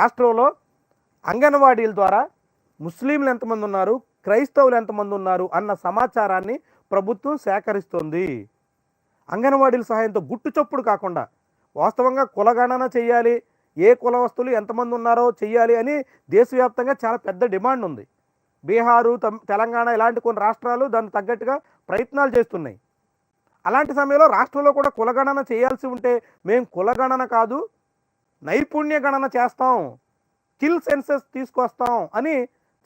రాష్ట్రంలో అంగన్వాడీల ద్వారా ముస్లింలు ఎంతమంది ఉన్నారు క్రైస్తవులు ఎంతమంది ఉన్నారు అన్న సమాచారాన్ని ప్రభుత్వం సేకరిస్తుంది. అంగన్వాడీల సహాయంతో గుట్టు చప్పుడు కాకుండా వాస్తవంగా కులగణన చేయాలి ఏ కులవస్తులు ఎంతమంది ఉన్నారో చెయ్యాలి అని దేశవ్యాప్తంగా చాలా పెద్ద డిమాండ్ ఉంది. బీహారు తెలంగాణ ఇలాంటి కొన్ని రాష్ట్రాలు దానికి తగ్గట్టుగా ప్రయత్నాలు చేస్తున్నాయి. అలాంటి సమయంలో రాష్ట్రంలో కూడా కులగణన చేయాల్సి ఉంటే మేము కులగణన కాదు నైపుణ్య గణన చేస్తాం స్కిల్ సెన్సెస్ తీసుకొస్తాం అని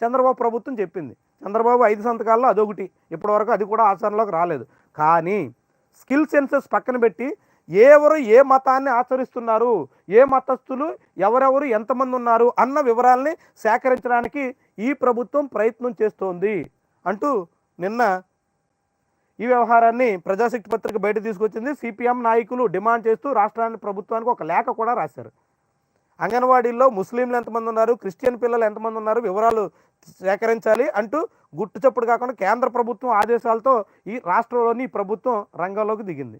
చంద్రబాబు ప్రభుత్వం చెప్పింది. చంద్రబాబు ఐదు సంతకాల్లో అదొకటి. ఇప్పటివరకు అది కూడా ఆచరణలోకి రాలేదు. కానీ స్కిల్ సెన్సెస్ పక్కన పెట్టి ఎవరు ఏ మతాన్ని ఆచరిస్తున్నారు ఏ మతస్థులు ఎవరెవరు ఎంతమంది ఉన్నారు అన్న వివరాల్ని సేకరించడానికి ఈ ప్రభుత్వం ప్రయత్నం చేస్తోంది అంటూ నిన్న ఈ వ్యవహారాన్ని ప్రజాశక్తి పత్రిక బయట తీసుకొచ్చింది సిపిఎం నాయకులు డిమాండ్ చేస్తూ రాష్ట్రానికి ప్రభుత్వానికి ఒక లేఖ కూడా రాశారు. అంగన్వాడీల్లో ముస్లింలు ఎంతమంది ఉన్నారు క్రిస్టియన్ పిల్లలు ఎంతమంది ఉన్నారు వివరాలు సేకరించాలి అంటూ గుట్టు చప్పుడు కాకుండా కేంద్ర ప్రభుత్వం ఆదేశాలతో ఈ రాష్ట్రంలోని ప్రభుత్వం రంగంలోకి దిగింది.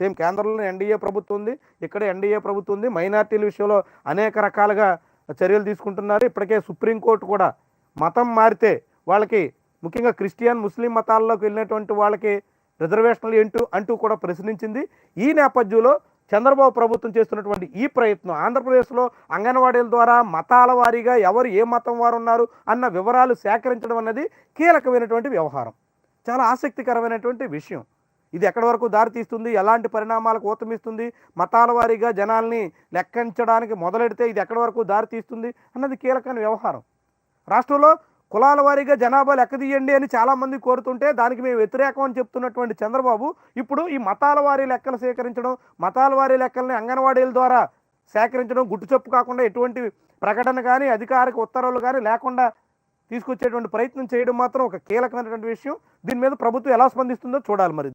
సేమ్ కేంద్రంలో ఎన్డీఏ ప్రభుత్వం ఉంది ఇక్కడ ఎన్డీఏ ప్రభుత్వం ఉంది మైనార్టీల విషయంలో అనేక రకాలుగా చర్యలు తీసుకుంటున్నారు. ఇప్పటికే సుప్రీంకోర్టు కూడా మతం మారితే వాళ్ళకి ముఖ్యంగా క్రిస్టియన్ ముస్లిం మతాల్లోకి వెళ్ళినటువంటి వాళ్ళకి రిజర్వేషన్లు ఏంటూ అంటూ కూడా ప్రశ్నించింది. ఈ నేపథ్యంలో చంద్రబాబు ప్రభుత్వం చేస్తున్నటువంటి ఈ ప్రయత్నం ఆంధ్రప్రదేశ్లో అంగన్వాడీల ద్వారా మతాల వారీగా ఎవరు ఏ మతం వారు ఉన్నారు అన్న వివరాలు సేకరించడం అన్నది కీలకమైనటువంటి వ్యవహారం. చాలా ఆసక్తికరమైనటువంటి విషయం. ఇది ఎక్కడి వరకు దారితీస్తుంది ఎలాంటి పరిణామాలకు ఊతమిస్తుంది? మతాల వారీగా జనాల్ని లెక్కించడానికి మొదలెడితే ఇది ఎక్కడి వరకు దారితీస్తుంది అన్నది కీలకమైన వ్యవహారం. రాష్ట్రంలో కులాల వారీగా జనాభా లెక్క తీయండి అని చాలామంది కోరుతుంటే దానికి మేము వ్యతిరేకం అని చెప్తున్నటువంటి చంద్రబాబు ఇప్పుడు ఈ మతాల వారీ లెక్కలు సేకరించడం మతాల వారీ లెక్కల్ని అంగన్వాడీల ద్వారా సేకరించడం గుట్టుచప్పు కాకుండా ఎటువంటి ప్రకటన కానీ అధికారిక ఉత్తర్వులు కానీ లేకుండా తీసుకొచ్చేటువంటి ప్రయత్నం చేయడం మాత్రం ఒక కీలకమైనటువంటి విషయం. దీని మీద ప్రభుత్వం ఎలా స్పందిస్తుందో చూడాలి మరి.